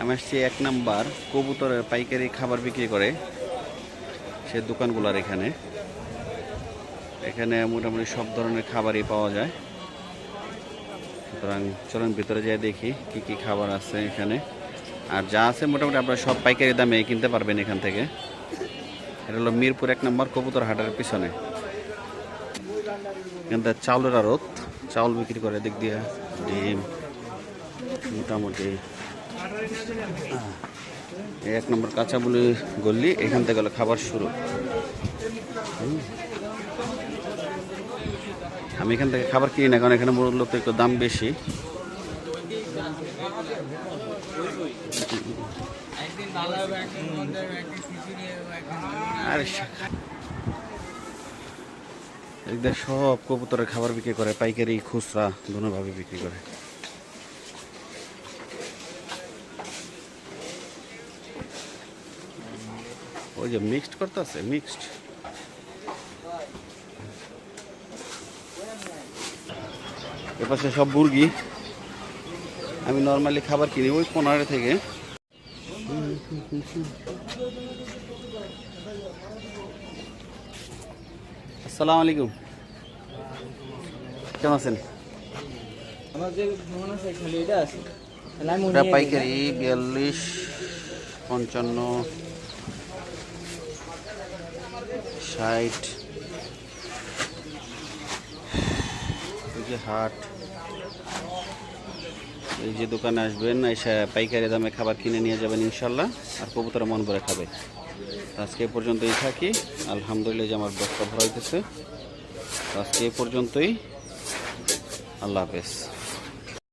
আমি আসছি এক নাম্বার কবুতরের পাইকারি খাবার বিক্রি করে সে দোকানগুলার এখানে। এখানে মোটামুটি সব ধরনের খাবারই পাওয়া যায়। সুতরাং চলুন ভিতরে যাই দেখি কি কি খাবার আছে এখানে। আর যা আছে মোটামুটি আপনারা সব পাইকারি দামে কিনতে পারবেন এখান থেকে। এটা হলো মিরপুর এক নম্বর কবুতর হাটের পিছনে। এখান থেকে চাউলের আড়ত, চাউল বিক্রি করে দিক দিয়ে ডিম, মোটামুটি এক নম্বর কাঁচাবুলি গল্লি এখান থেকে হলো খাবার শুরু। আমি এখান থেকে খাবার কিনি না, কারণ এখানে মূল্য তো একটু দাম বেশি। এদের সব কবুতরের খাবার বিক্রি করে, পাইকারি, খুচরা দুভাবে বিক্রি করে। ওই যে মিক্সড করতে আছে মিক্সড এপাশে সব মুরগি। আমি নর্মালি খাবার কিনি ওই পনেরো থেকে। আসসালামু আলাইকুম। কেমন আছেন? পাইকারি বিয়াল্লিশ পঞ্চান্ন। ষাট। যে হাট। এই যে দোকানে আসবেন, এসে পাইকারি দামে খাবার কিনে নিয়ে যাবেন ইনশাল্লাহ, আর কবুতর মন ভরে খাবে। আজকে পর্যন্তই থাকি। আলহামদুলিল্লাহ যে আমার ব্যস্ত ভরা হইতেছে তো আজকে এ পর্যন্তই। আল্লাহ হাফেজ।